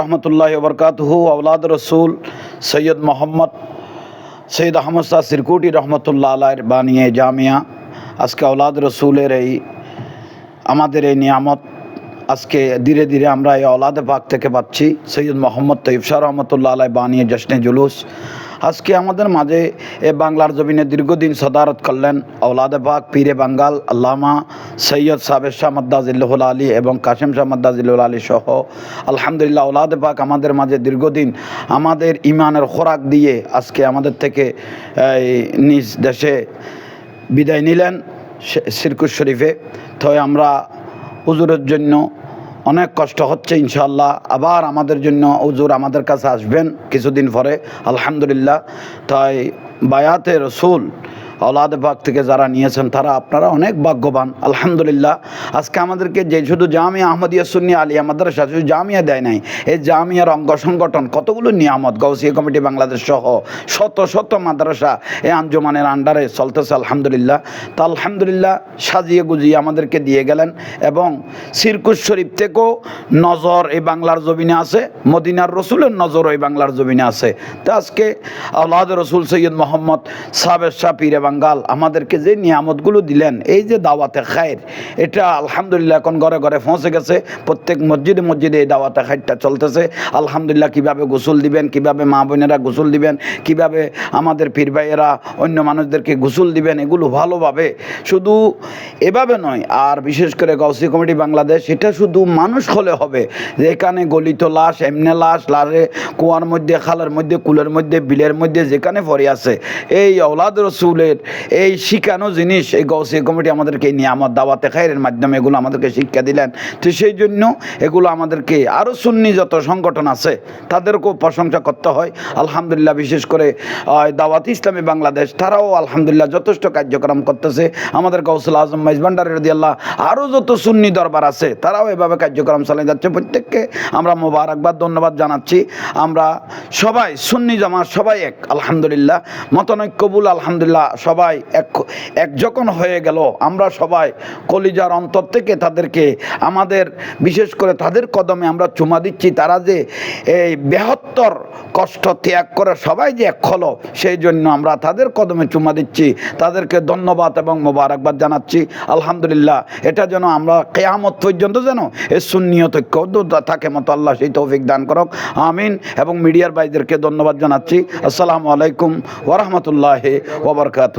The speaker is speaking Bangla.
রহমতুল্লাহ বরকাতহু আউলাদ রসুল সৈয়দ মোহাম্মদ সৈয়দ আহমদ শাহ সিরকুটি রহমতুল্লাহ আলাইয়ের বানিয়ে জামিয়া। আজকে আউলাদ রসুলের এই, আমাদের এই নিয়ামত আজকে ধীরে ধীরে আমরা এই আওলাদে পাক থেকে পাচ্ছি। সৈয়দ মোহাম্মদ তৈব শাহ রহমতুল্লাহ আলাই বানিয়ে জশ্নে জুলুস। আজকে আমাদের মাঝে এ বাংলার জমিনে দীর্ঘদিন সদারত করলেন আওলাদে পাক, পীরে বাঙ্গাল, আল্লামা সৈয়দ সাবের শাহ মাদ্দাজিল্লাহুল আলী এবং কাশেম শাহ মাদ্দাজিল্লুল আলী সহ। আলহামদুলিল্লাহ, আওলাদে পাক আমাদের মাঝে দীর্ঘদিন আমাদের ইমানের খোরাক দিয়ে আজকে আমাদের থেকে নিজ দেশে বিদায় নিলেন সিরকুশ শরীফে। তো আমরা হুজুরের জন্য অনেক কষ্ট হচ্ছে ইনশাল্লাহ আবার আমাদের জন্য হুজুর আমাদের কাছে আসবেন কিছুদিন পরে, আলহামদুলিল্লাহ। তাই বায়াতের রসুল আওলাদ পাক থেকে যারা নিয়েছেন, তারা আপনারা অনেক ভাগ্যবান। আলহামদুলিল্লাহ। আজকে আমাদেরকে যে শুধু জামিয়া আহমদিয়া সুন্নি আলিয়া মাদ্রাসা, শুধু জামিয়া দেয় নাই, এই জামিয়ার অঙ্গ সংগঠন কতগুলো নিয়ামত গৌসিয়া কমিটি বাংলাদেশ সহ শত শত মাদ্রাসা এই আঞ্জুমানের আন্ডারে চলতেছে, আলহামদুলিল্লাহ। তা আলহামদুলিল্লাহ সাজিয়ে গুজিয়ে আমাদেরকে দিয়ে গেলেন এবং সিরকুশ শরীফ থেকেও নজর এই বাংলার জমিনে আছে, মদিনার রসুলের নজর এই বাংলার জমিনে আছে। তা আজকে আল্লাহ রসুল সৈয়দ মোহাম্মদ সাবের শাহ পীরে বাঙ্গাল, আমাদেরকে যে নিয়ামতগুলো দিলেন, এই যে দাওয়াতে খায়ের, এটা আলহামদুলিল্লাহ এখন ঘরে ঘরে পৌঁছে গেছে। প্রত্যেক মসজিদে মসজিদে এই দাওয়াতে খায়েরটা চলতেছে। আলহামদুলিল্লাহ কীভাবে গোসল দিবেন, কীভাবে মা বোনেরা গোসল দিবেন, কীভাবে আমাদের পীর ভাইয়েরা অন্য মানুষদেরকে গোসল দিবেন, এগুলো ভালোভাবে শুধু এভাবে নয়, আর বিশেষ করে গৌসি কমিটি বাংলাদেশ, এটা শুধু মানুষ হলে হবে। যে এখানে গলিত লাশ, এমনে লাশ, লাশে কুয়ার মধ্যে, খালের মধ্যে, কুলের মধ্যে, বিলের মধ্যে যেখানে পড়ে আছে, এই অলাদ রসুলের এই শিখানো জিনিস, এই গৌসি কমিটি আমাদেরকে এই নিয়ামত দাওয়াতে খায়ের মাধ্যমে এগুলো আমাদেরকে শিক্ষা দিলেন। তো সেই জন্য এগুলো আমাদেরকে আরও সুন্নি যত সংগঠন আছে, তাদেরকেও প্রশংসা করতে হয়। আলহামদুলিল্লাহ, বিশেষ করে দাওয়াত ইসলামী বাংলাদেশ, তারাও আলহামদুলিল্লাহ যথেষ্ট কার্যক্রম করতেছে। আমাদের কৌশল আজম মাইজ মাইজবান্ডার রদিয়াল্লাহ আরও যত সুন্নি দরবার আছে, তারাও এভাবে কার্যক্রম চালিয়ে যাচ্ছে। প্রত্যেককে আমরা মোবারকবাদ, ধন্যবাদ জানাচ্ছি। আমরা সবাই, সুন্নি জামা সবাই এক, আলহামদুলিল্লাহ। মতনৈক্যবুল, আলহামদুলিল্লাহ সবাই এক এক যখন হয়ে গেল, আমরা সবাই কলিজার অন্তর থেকে তাদেরকে, আমাদের বিশেষ করে তাদের কদমে আমরা চুমা দিচ্ছি। তারা যে এই বৃহত্তর কষ্ট ত্যাগ করে সবাই যে এক হলো, সেই জন্য আমরা তাদের কদমে চুমা দিচ্ছি। তাদেরকে ধন্যবাদ এবং মোবারকবাদ জানাচ্ছি। আলহামদুলিল্লাহ, এটা যেন আমরা কেয়ামত পর্যন্ত যেন এই শূন্যত থাকে মতো আল্লাহ সেই তৌফিক দান করক। আমিন। এবং মিডিয়ার ভাইদেরকে ধন্যবাদ জানাচ্ছি। আসসালামু আলাইকুম ওরহমতুল্লাহ ওবরকাত